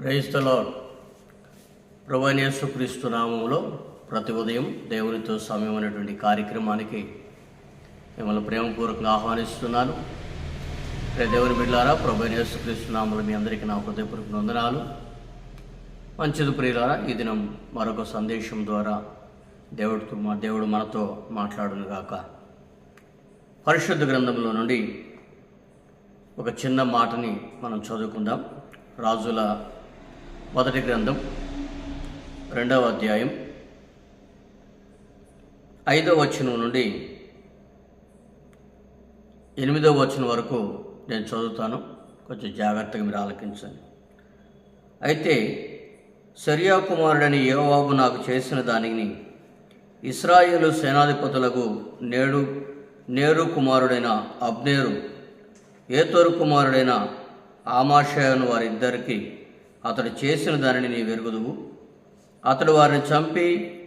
క్రైస్తలో ప్రభనేసుక్రీస్తు నామంలో ప్రతి ఉదయం దేవునితో సమయం అనేటువంటి కార్యక్రమానికి మిమ్మల్ని ప్రేమపూర్వకంగా ఆహ్వానిస్తున్నాను. దేవుని బిడ్డారా ప్రభనేసుక్రీస్తు నామంలో మీ అందరికీ నా హృదయపూర్వక వందనాలు. మంచిది ప్రియులారా ఈ దినం మరొక సందేశం ద్వారా దేవుడితో మా దేవుడు మనతో మాట్లాడును గాక పరిశుద్ధ గ్రంథంలో నుండి ఒక చిన్న మాటని మనం చదువుకుందాం. రాజుల మొదటి గ్రంథం రెండవ అధ్యాయం ఐదవ వచనం నుండి ఎనిమిదవ వచనం వరకు నేను చదువుతాను. కొంచెం జాగ్రత్తగా మీరు ఆలకించండి. అయితే సరియా కుమారుడని యోవాబు నాకు చేసిన దానిని ఇస్రాయేలు సేనాధిపతులకు నేడు నేరు కుమారుడైన అబ్నేరు ఏతోరు కుమారుడైన ఆమాషయను వారిద్దరికీ అతడు చేసిన దానిని నీ వెరుగుదువు అతడు వారిని చంపి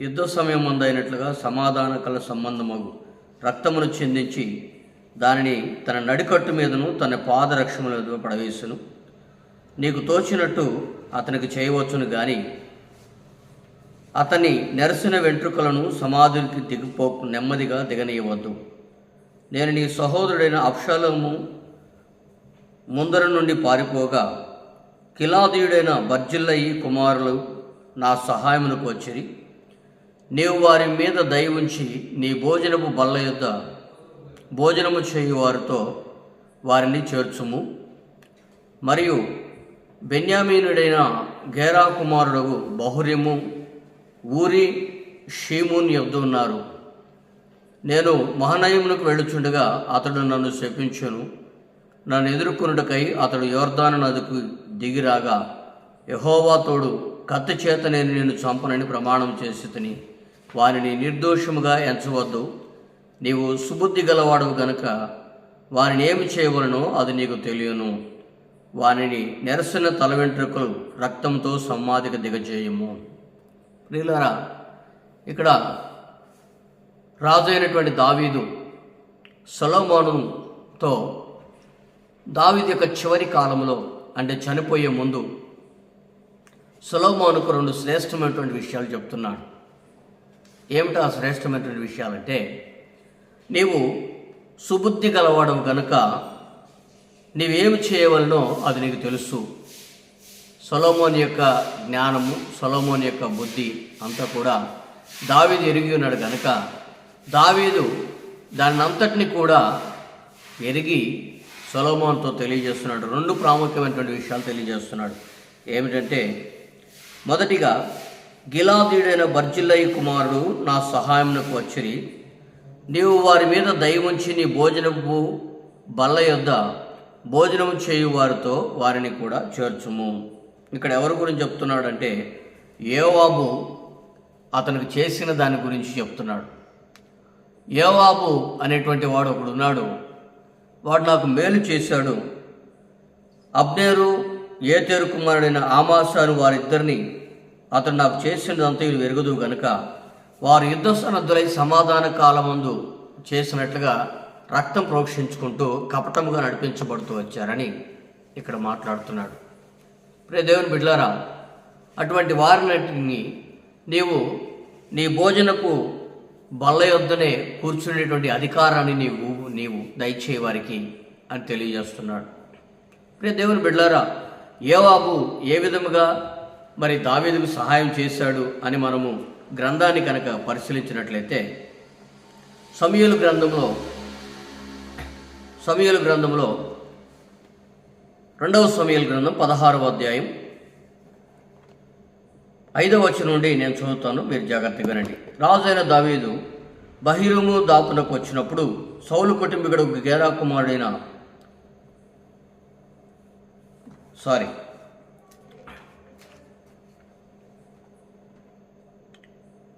యుద్ధ సమయం ముందైనట్లుగా సమాధాన కల సంబంధమగు రక్తమును చెందించి దానిని తన నడికట్టు మీదను తన పాదరక్షణ మీద పడవేసును. నీకు తోచినట్టు అతనికి చేయవచ్చును గాని అతని నెరసిన వెంట్రుకలను సమాధునికి దిగిపో నెమ్మదిగా దిగనీయవద్దు. నేను నీ సహోదరుడైన అప్షాలము ముందర నుండి పారిపోగా కిలాదీయుడైన బర్జిల్లయి కుమారులు నా సహాయమునకు వచ్చిరి. నీవు వారి మీద దయ ఉంచి నీ భోజనపు బల్ల యొద్ద భోజనము చేయు వారితో వారిని చేర్చుము. మరియు బెన్యామీనుడైన గేరా కుమారుడు బహురిము ఊరి షీమున్ యొద్ద ఉన్నారు. నేను మహనయమునకు వెళ్ళుచుండగా అతడు నన్ను శపించను. నన్ను ఎదుర్కొనుటకై అతడు యోర్దాను నదికి దిగిరాగా యహోవా తోడు కత్తి చేత నేను నిన్ను చంపనని ప్రమాణం చేసి తిని వారిని నిర్దోషముగా ఎంచవద్దు. నీవు సుబుద్ధి గలవాడవు గనుక వారిని ఏమి చేయవలనో అది నీకు తెలియను. వారిని నెరసిన తల వెంట్రుకలు రక్తంతో సమ్మాదిక దిగజేయము. ప్రియులారా ఇక్కడ రాజు అయినటువంటి దావీదు సొలోమోనుతో దావీదు యొక్క చివరి కాలంలో అంటే చనిపోయే ముందు సులభమానుకు రెండు శ్రేష్టమైనటువంటి విషయాలు చెప్తున్నాడు. ఏమిటా శ్రేష్టమైనటువంటి విషయాలంటే నీవు సుబుద్ధి గలవాడవు కనుక నీవేమి చేయవలనో అది నీకు తెలుసు. సొలోమోన్ యొక్క జ్ఞానము సొలోమోన్ యొక్క బుద్ధి అంతా కూడా దావీదు ఎరిగి ఉన్నాడు కనుక దావీదు దాన్ని కూడా ఎరిగి సొలోమోన్తో తెలియజేస్తున్నాడు. రెండు ప్రాముఖ్యమైనటువంటి విషయాలు తెలియజేస్తున్నాడు. ఏమిటంటే మొదటిగా గిలాదీడైన బర్జిల్లయ్య కుమారుడు నా సహాయంకు వచ్చిరి. నీవు వారి మీద దయవుంచి ఉంచి నీ భోజనపు బల్ల యొద్ద భోజనం చేయు వారితో వారిని కూడా చేర్చుము. ఇక్కడ ఎవరి గురించి చెప్తున్నాడంటే ఏవాబు అతనికి చేసిన దాని గురించి చెప్తున్నాడు. ఏవాబు అనేటువంటి వాడు ఒకడున్నాడు వాడు నాకు మేలు చేశాడు. అబ్నేరు ఏతేరు కుమారుడైన ఆమాసాను వారిద్దరిని అతను నాకు చేసినదంతా ఇది వెరుగుదు గనుక వారు యుద్ధ సన్నద్ధులై సమాధాన కాలమందు చేసినట్లుగా రక్తం ప్రోక్షించుకుంటూ కపటముగా నడిపించబడుతూ వచ్చారని ఇక్కడ మాట్లాడుతున్నాడు. ప్రే దేవుని బిడ్లారా అటువంటి వారిని నీవు నీ భోజనపు బల్ల యొద్దనే కూర్చునేటువంటి అధికారాన్ని నీవు నీవు దయచేవారికి అని తెలియజేస్తున్నాడు. ప్రియ దేవుని బిడ్లారా ఏవాబు ఏ విధముగా మరి దావేదుకు సహాయం చేశాడు అని మనము గ్రంథాన్ని కనుక పరిశీలించినట్లయితే సమయలు గ్రంథంలో సమయలు గ్రంథంలో రెండవ సమయలు గ్రంథం పదహారవ అధ్యాయం ఐదవ వచ్చి నుండి నేను చదువుతాను మీరు జాగ్రత్తగా వినండి. రాజైన దావీదు బహిరంగు దాపునకు వచ్చినప్పుడు సౌలు కుటుంబీకుడు గేరా కుమారుడైన సారీ.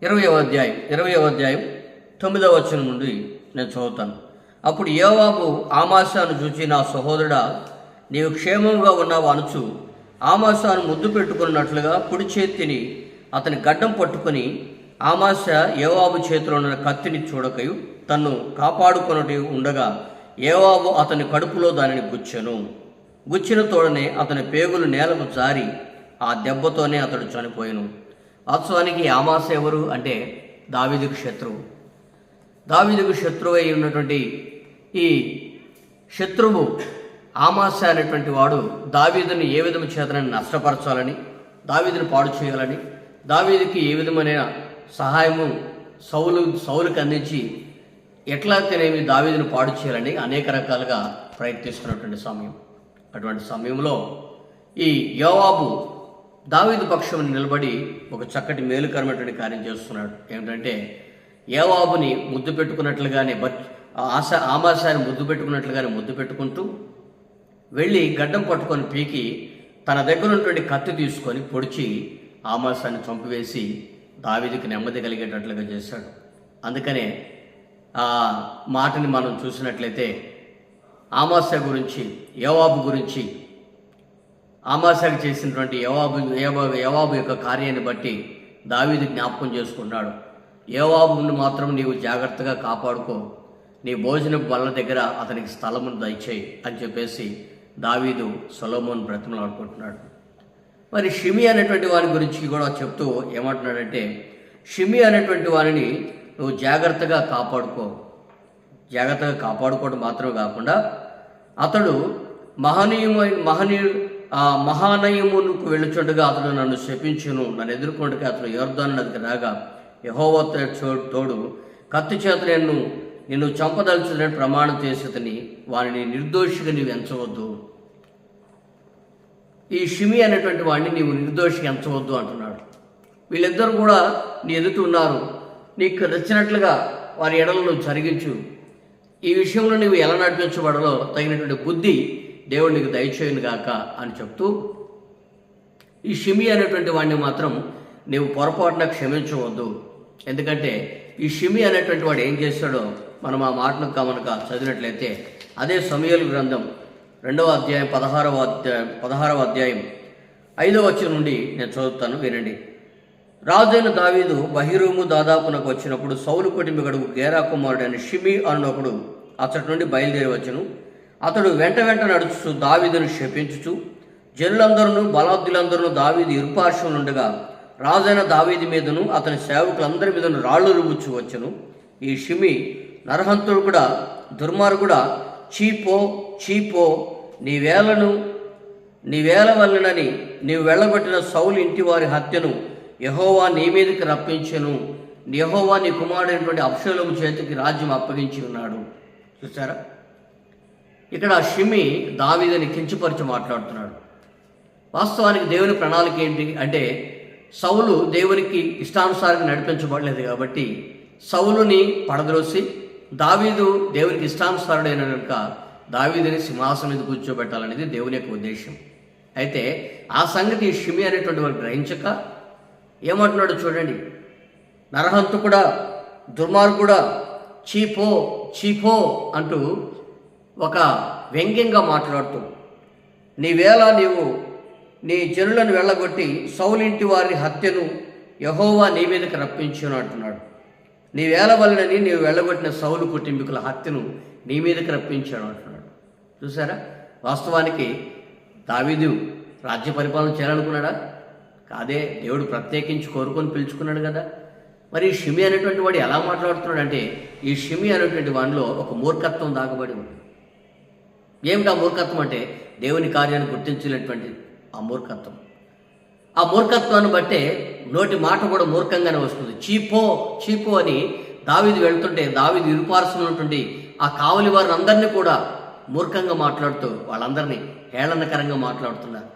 ఇరవై అధ్యాయం ఇరవై అధ్యాయం తొమ్మిదవ వచనం నుండి నేను చదువుతాను. అప్పుడు యోవాబు ఆమాశాను చూచి నా సహోదరుడా నీవు క్షేమంగా ఉన్నావు అనుచు ఆమాశాను ముద్దు పెట్టుకున్నట్లుగా కుడి చేతిని అతని గడ్డం పట్టుకొని ఆమాశ యోవాబు చేతిలో ఉన్న కత్తిని చూడకయు తన్ను కాపాడుకొనటి ఉండగా యోవాబు అతని కడుపులో దానిని గుచ్చెను. గుచ్చిన తోడనే అతని పేగులు నేలకు జారి ఆ దెబ్బతోనే అతడు చనిపోయాను. వాస్తవానికి ఆమాస ఎవరు అంటే దావిదుకు శత్రువు. దావిదుకు శత్రువు అయి ఉన్నటువంటి ఈ శత్రువు ఆమాస అనేటువంటి వాడు దావీదుని ఏ విధము చేతనని నష్టపరచాలని దావీదుని పాడు చేయాలని దావీదుకి ఏ విధమైన సహాయము సౌలు సౌలుకి అందించి ఎట్లాగనేమి దావీదును పాడు చేయాలని అనేక రకాలుగా ప్రయత్నిస్తున్నటువంటి సమయం. అటువంటి సమయంలో ఈ యోవాబు దావీదు పక్షం నిలబడి ఒక చక్కటి మేలుకరమైనటువంటి కార్యం చేస్తున్నాడు. ఏమిటంటే యోవాబుని ముద్దు పెట్టుకున్నట్లుగానే బట్ ఆశ ఆమాశాన్ని ముద్దు పెట్టుకున్నట్లుగానే ముద్దు పెట్టుకుంటూ వెళ్ళి గడ్డం పట్టుకొని పీకి తన దగ్గర ఉన్నటువంటి కత్తి తీసుకొని పొడిచి ఆమాసాన్ని చంపివేసి దావీదికి నెమ్మది కలిగేటట్లుగా చేశాడు. అందుకనే ఆ మాటని మనం చూసినట్లయితే ఆమాస గురించి యవాబు గురించి ఆమాసాకి చేసినటువంటి యవాబు యవాబు యవాబు యొక్క కార్యాన్ని బట్టి దావీదు జ్ఞాపకం చేసుకున్నాడు. యోవాబుని మాత్రం నీవు జాగ్రత్తగా కాపాడుకో. నీ భోజనం బల్ల దగ్గర అతనికి స్థలమును దయచేయి అని చెప్పేసి దావీదు సొలోమోన్ బ్రతిమలాడుకుంటున్నాడు. మరి షిమి అనేటువంటి వారి గురించి కూడా చెప్తూ ఏమంటున్నాడంటే షిమి అనేటువంటి వారిని నువ్వు జాగ్రత్తగా కాపాడుకో. జాగ్రత్తగా కాపాడుకోవడం మాత్రమే కాకుండా అతడు మహనీయమైన మహనీయు ఆ మహానయమునకు వెళ్ళుచుండగా అతడు నన్ను శపించును. నన్ను ఎదుర్కొండగా అతను యోర్ధాను నదికి రాగా యహోవత తోడు కత్తి చేత నేను నిన్ను చంపదలుచుదని ప్రమాణం చేసేదని వారిని నిర్దోషిగా నీవు ఎంచవద్దు. ఈ షిమి అనేటువంటి వాడిని నీవు నిర్దోషి ఎంచవద్దు అంటున్నాడు. వీళ్ళిద్దరూ కూడా నీ ఎదుట ఉన్నారు. నీకు నచ్చినట్లుగా వారి ఎడలను జరిగించు. ఈ విషయంలో నీవు ఎలా నడిపించబడలో తగినటువంటి బుద్ధి దేవుడు నీకు దయచేయను గాక అని చెప్తూ ఈ షిమి అనేటువంటి వాడిని మాత్రం నీవు పొరపాటున క్షమించవద్దు. ఎందుకంటే ఈ షిమి అనేటువంటి వాడు ఏం చేస్తాడో మనం ఆ మాటను గమనక చదివినట్లయితే అదే సమయాలు గ్రంథం రెండవ అధ్యాయం పదహారవ అధ్యాయం పదహారవ అధ్యాయం ఐదవ వచ్చిన నుండి నేను చదువుతాను వినండి. రాజైన దావీదు బహిరూము దాదాపునకు వచ్చినప్పుడు సౌలు గడువు గేరా కుమారుడైన అని షిమి అన్నప్పుడు అతడి నుండి బయలుదేరి వచ్చను. అతడు వెంట వెంట నడుచుచు దావీదును శపించుచు జనులందరూ బలాద్దులందరూ దావీదు ఇరుపార్శ్వం ఉండగా రాజైన దావీది మీదను అతని సేవకులందరి మీదను రాళ్ళు రుబుచ్చు వచ్చను. ఈ షిమి నరహంతుడు కూడా దుర్మార్గుడా చీపో చీపో నీ వేలను నీ వేల వల్లనని నీవు వెళ్ళగొట్టిన సౌలు ఇంటి వారి హత్యను యహోవా నీ మీదకి రప్పించను. యహోవా నీ కుమారుడైనటువంటి అప్షలోము చేతికి రాజ్యం అప్పగించి ఉన్నాడు. చూసారా ఇక్కడ షిమి దావీదని కించపరిచి మాట్లాడుతున్నాడు. వాస్తవానికి దేవుని ప్రణాళిక ఏంటి అంటే సౌలు దేవునికి ఇష్టానుసారంగా నడిపించబడలేదు కాబట్టి సౌలుని పడద్రోసి దావీదు దేవునికి ఇష్టానుసారుడైన కనుక దావీదిని సింహాసనం మీద కూర్చోబెట్టాలనేది దేవుని యొక్క ఉద్దేశం అయితే ఆ సంగతి షిమి అనేటువంటి వారు గ్రహించక ఏమంటున్నాడు చూడండి. నరహంతుకుడా దుర్మార్గుడా చీపో చీపో అంటూ ఒక వ్యంగ్యంగా మాట్లాడుతూ నీవేళ నీవు నీ జనులను వెళ్ళగొట్టి సౌలింటి వారి హత్యను యహోవా నీ మీదకి రప్పించును అంటున్నాడు. నీవేళ వలనని నీవు వెళ్ళగొట్టిన సౌలు కుటుంబీకుల హత్యను నీ మీదకి రప్పించాడు అంటున్నాడు. చూసారా వాస్తవానికి దావీదు రాజ్య పరిపాలన చేయాలనుకున్నాడా? కాదే దేవుడు ప్రత్యేకించి కోరుకొని పిలుచుకున్నాడు కదా. మరి ఈ షిమి అనేటువంటి వాడు ఎలా మాట్లాడుతున్నాడు అంటే ఈ షిమి అనేటువంటి వాడిలో ఒక మూర్ఖత్వం దాగబడి ఉంది. ఏమిటి ఆ మూర్ఖత్వం అంటే? దేవుని కార్యాన్ని గుర్తించలేటువంటి ఆ మూర్ఖత్వం. ఆ మూర్ఖత్వాన్ని బట్టే నోటి మాట కూడా మూర్ఖంగానే వస్తుంది. చీపో చీపో అని దావిది వెళ్తుంటే దావీది ఇరుపార్సున్నటువంటి ఆ కావలి వారిని అందరినీ కూడా మూర్ఖంగా మాట్లాడుతూ వాళ్ళందరినీ హేళనకరంగా మాట్లాడుతున్నారు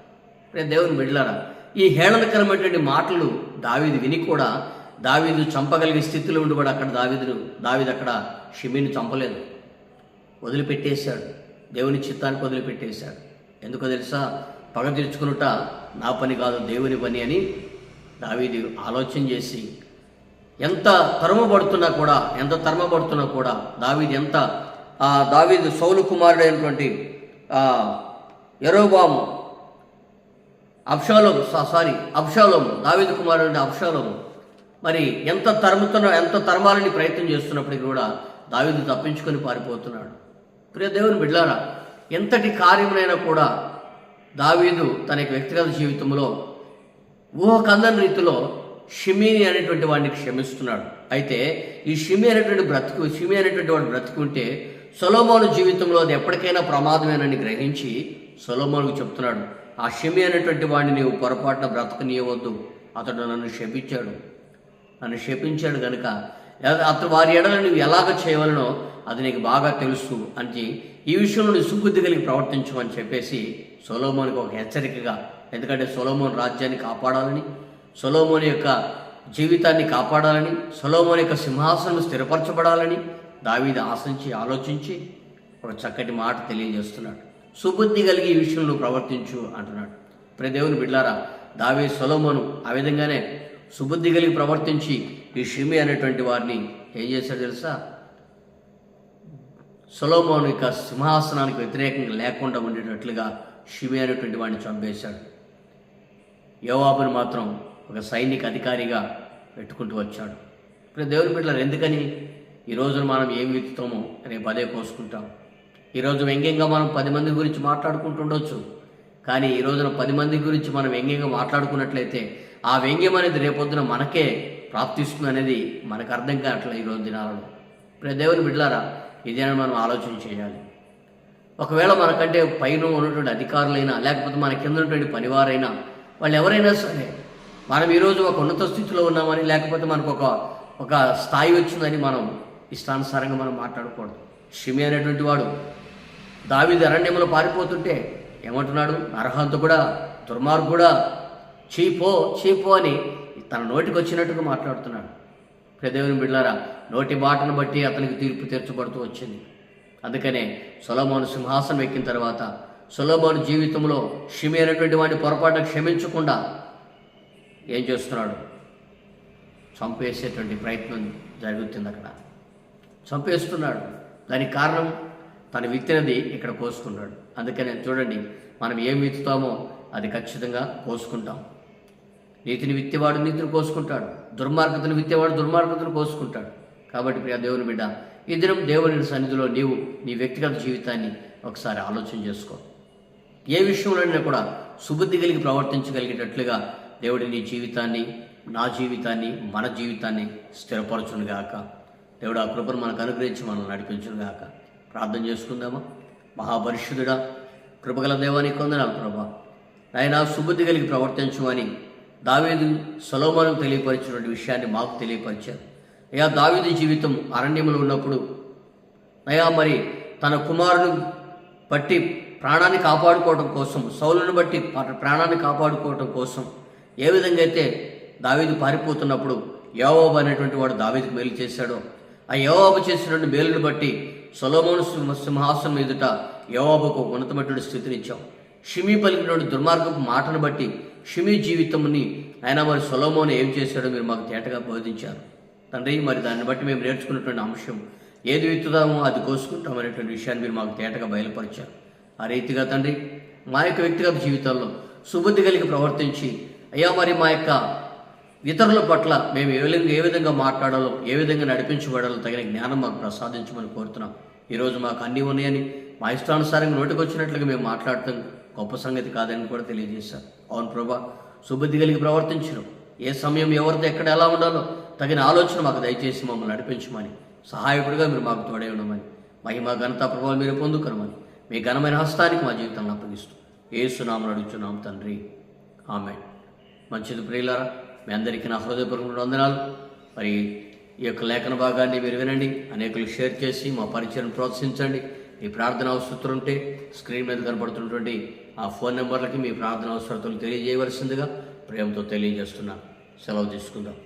రే దేవుని బిడ్డలారా ఈ హేళనకరమైనటువంటి మాటలు దావీది విని కూడా దావీదు చంపగలిగే స్థితిలో ఉండి కూడా అక్కడ దావీదును. దావీదు అక్కడ షిమిని చంపలేదు. వదిలిపెట్టేశాడు. దేవుని చిత్తానికి వదిలిపెట్టేశాడు. ఎందుకో తెలుసా? పగ తీర్చుకునుట నా పని కాదు దేవుని పని అని దావీది ఆలోచన చేసి ఎంత తరమబడుతున్నా కూడా ఎంత తరమబడుతున్నా కూడా దావీది ఎంత దావీదు సౌలు కుమారుడైనటువంటి ఎరోబాము అప్షాలోము సారీ అప్షాలోము దావీదు కుమారుడు అప్షాలోము మరి ఎంత తరుముతున్న ఎంత తరమాలని ప్రయత్నం చేస్తున్నప్పటికీ కూడా దావీదు తప్పించుకొని పారిపోతున్నాడు. ప్రియ దేవుని బిడ్లారా ఎంతటి కార్యమునైనా కూడా దావీదు తన వ్యక్తిగత జీవితంలో ఊహకందని రీతిలో షిమిని అనేటువంటి వాడిని క్షమిస్తున్నాడు. అయితే ఈ షిమి అనేటువంటి బ్రతుకు షిమి అనేటువంటి వాడు బ్రతుకుంటే సొలోమోను జీవితంలో అది ఎప్పటికైనా ప్రమాదమేనని గ్రహించి సొలోమోనుకు చెప్తున్నాడు ఆ షమి అనేటువంటి వాడిని నీవు పొరపాటున బ్రతకనీయవద్దు. అతడు నన్ను శపించాడు నన్ను శపించాడు కనుక అతను వారి ఎడల నువ్వు ఎలాగ చేయవలనో అది నీకు బాగా తెలుసు. అని ఈ విషయంలో నువ్వు సుబుద్ధి కలిగి ప్రవర్తించమని చెప్పేసి సొలోమోనికి ఒక హెచ్చరికగా ఎందుకంటే సొలోమోన్ రాజ్యాన్ని కాపాడాలని సొలోమోన్ యొక్క జీవితాన్ని కాపాడాలని సొలోమోన్ యొక్క సింహాసనం స్థిరపరచబడాలని దావీది ఆశించి ఆలోచించి ఒక చక్కటి మాట తెలియజేస్తున్నాడు. సుబుద్ధి కలిగి ఈ విషయంలో ప్రవర్తించు అంటున్నాడు. ప్రదేవుని బిడ్లారా దావీ సొలోమోను ఆ విధంగానే సుబుద్ధి కలిగి ప్రవర్తించి ఈ షిమి అనేటువంటి వారిని ఏం చేశాడు తెలుసా? సొలోమోను యొక్క సింహాసనానికి వ్యతిరేకంగా లేకుండా ఉండేటట్లుగా షిమి అనేటువంటి వాడిని చంపేశాడు. యోవాబుని మాత్రం ఒక సైనిక అధికారిగా పెట్టుకుంటూ వచ్చాడు. ఇప్పుడు దేవుని బిడ్డలు ఎందుకని ఈ రోజున మనం ఏం విత్తుతామో రేపు అదే కోసుకుంటాం. ఈరోజు వ్యంగ్యంగా మనం పది మంది గురించి మాట్లాడుకుంటుండొచ్చు. కానీ ఈ రోజున పది మంది గురించి మనం వ్యంగ్యంగా మాట్లాడుకున్నట్లయితే ఆ వ్యంగ్యం అనేది రేపొద్దున మనకే ప్రాప్తిస్తుంది అనేది మనకు అర్థం కావట్లేదు ఈరోజు దినాలలో. ప్రతి దేవుని బిడ్డలారా ఇదేనా మనం ఆలోచన చేయాలి. ఒకవేళ మనకంటే పైన ఉన్నటువంటి అధికారులైనా లేకపోతే మన కింద ఉన్నటువంటి పనివారైనా వాళ్ళు ఎవరైనా సరే మనం ఈరోజు ఒక ఉన్నత స్థితిలో ఉన్నామని లేకపోతే మనకు ఒక ఒక స్థాయి వచ్చిందని మనం ఇష్టానుసారంగా మనం మాట్లాడకూడదు. షిమి అనేటువంటి వాడు దావిది అరణ్యంలో పారిపోతుంటే ఏమంటున్నాడు? అర్హంత కూడా దుర్మార్గుడా చీపో చీపో అని తన నోటికి వచ్చినట్టుగా మాట్లాడుతున్నాడు. ప్రదేవుని బిడ్డారా నోటి మాటను బట్టి అతనికి తీర్పు తీర్చబడుతూ వచ్చింది. అందుకనే సొలమోను సింహాసనం ఎక్కిన తర్వాత సొలమోను జీవితంలో షిమి అనేటువంటి వాడిని పొరపాటున క్షమించకుండా ఏం చేస్తున్నాడు? చంపేసేటువంటి ప్రయత్నం జరుగుతుంది అక్కడ. చంపేస్తున్నాడు. దానికి కారణం తను విత్తినది ఇక్కడ కోసుకున్నాడు. అందుకనే చూడండి మనం ఏం విత్తుతామో అది ఖచ్చితంగా కోసుకుంటాం. నీతిని విత్తేవాడు నీతిని కోసుకుంటాడు. దుర్మార్గతను విత్తేవాడు దుర్మార్గతను కోసుకుంటాడు. కాబట్టి ప్రియ దేవుని బిడ్డ ఈ దినం దేవుని సన్నిధిలో నీవు నీ వ్యక్తిగత జీవితాన్ని ఒకసారి ఆలోచన చేసుకో. ఏ విషయంలోనైనా కూడా సుబుద్ధి కలిగి ప్రవర్తించగలిగేటట్లుగా దేవుడి నీ జీవితాన్ని నా జీవితాన్ని మన జీవితాన్ని స్థిరపరచునుగాక. దేవుడు ఆ కృపను మనకు అనుగ్రహించి మనల్ని నడిపించునుగాక. ప్రార్థన చేసుకుందామా? మహాపరిశుద్ధుడా కృపగల దేవానికి కొందనాలు ప్రభా. ఆయన సుబుద్ధి కలిగి ప్రవర్తించమని దావీదు సొలోమోను తెలియపరిచినటువంటి విషయాన్ని మాకు తెలియపరిచారు. అయ్యా దావేది జీవితం అరణ్యంలో ఉన్నప్పుడు అయ్యా మరి తన కుమారుని బట్టి ప్రాణాన్ని కాపాడుకోవడం కోసం సౌలును బట్టి ప్రాణాన్ని కాపాడుకోవడం కోసం ఏ విధంగా అయితే దావీదు పారిపోతున్నప్పుడు యోవాబు అనేటువంటి వాడు దావీదుకు మేలు చేశాడో ఆ యోవాబు చేసినటువంటి మేలును బట్టి సొలోమోను సింహాసనం ఎదుట యోవాబుకు ఒక ఉన్నతమైనటువంటి స్థితినిచ్చాం షిమి పలికినటువంటి దుర్మార్గపు మాటను బట్టి షిమి జీవితంని ఆయన మరి సొలోమోను ఏం చేశాడో మీరు మాకు తేటగా బోధించారు. తండ్రి మరి దాన్ని బట్టి మేము నేర్చుకున్నటువంటి అంశం ఏది విత్తుదామో అది కోసుకుంటాం అనేటువంటి విషయాన్ని మీరు మాకు తేటగా బయలుపరిచారు. ఆ రీతిగా తండ్రి మా యొక్క వ్యక్తిగత జీవితాల్లో సుబుద్ధి కలిగి ప్రవర్తించి అయ్యా మరి మా యొక్క ఇతరుల పట్ల మేము ఏ విధంగా ఏ విధంగా మాట్లాడాలో ఏ విధంగా నడిపించబడాలో తగిన జ్ఞానం మాకు ప్రసాదించమని కోరుతున్నాం. ఈరోజు మాకు అన్నీ ఉన్నాయని మా ఇష్టానుసారంగా నోటికి వచ్చినట్లుగా మేము మాట్లాడటం గొప్ప సంగతి కాదని కూడా తెలియజేశారు. అవును ప్రభా సుబుద్ధి కలిగి ప్రవర్తించడం ఏ సమయం ఎవరితో ఎక్కడ ఎలా ఉండాలో తగిన ఆలోచన మాకు దయచేసి మమ్మల్ని నడిపించమని సహాయకుడిగా మీరు మాకు తోడే ఉండమని మహిమ ఘనత ప్రభావం మీరు పొందుకరమని మీ ఘనమైన హస్తానికి మా జీవితాలను అప్పగిస్తూ ఏసునామలు అడుగుతున్నాం తండ్రి. ఆమె మంచిది ప్రియులారా మీ అందరికీ నా హృదయపూర్వక వందనాలు. మరి ఈ యొక్క లేఖన భాగాన్ని మీరు వినండి అనేకులు షేర్ చేసి మా పరిచయం ప్రోత్సహించండి. మీ ప్రార్థన అవసరం ఉంటే స్క్రీన్ మీద కనబడుతున్నటువంటి ఆ ఫోన్ నెంబర్లకి మీ ప్రార్థన అవసరతలు తెలియజేయవలసిందిగా ప్రేమతో తెలియజేస్తున్నాను సెలవు తీసుకుందాం.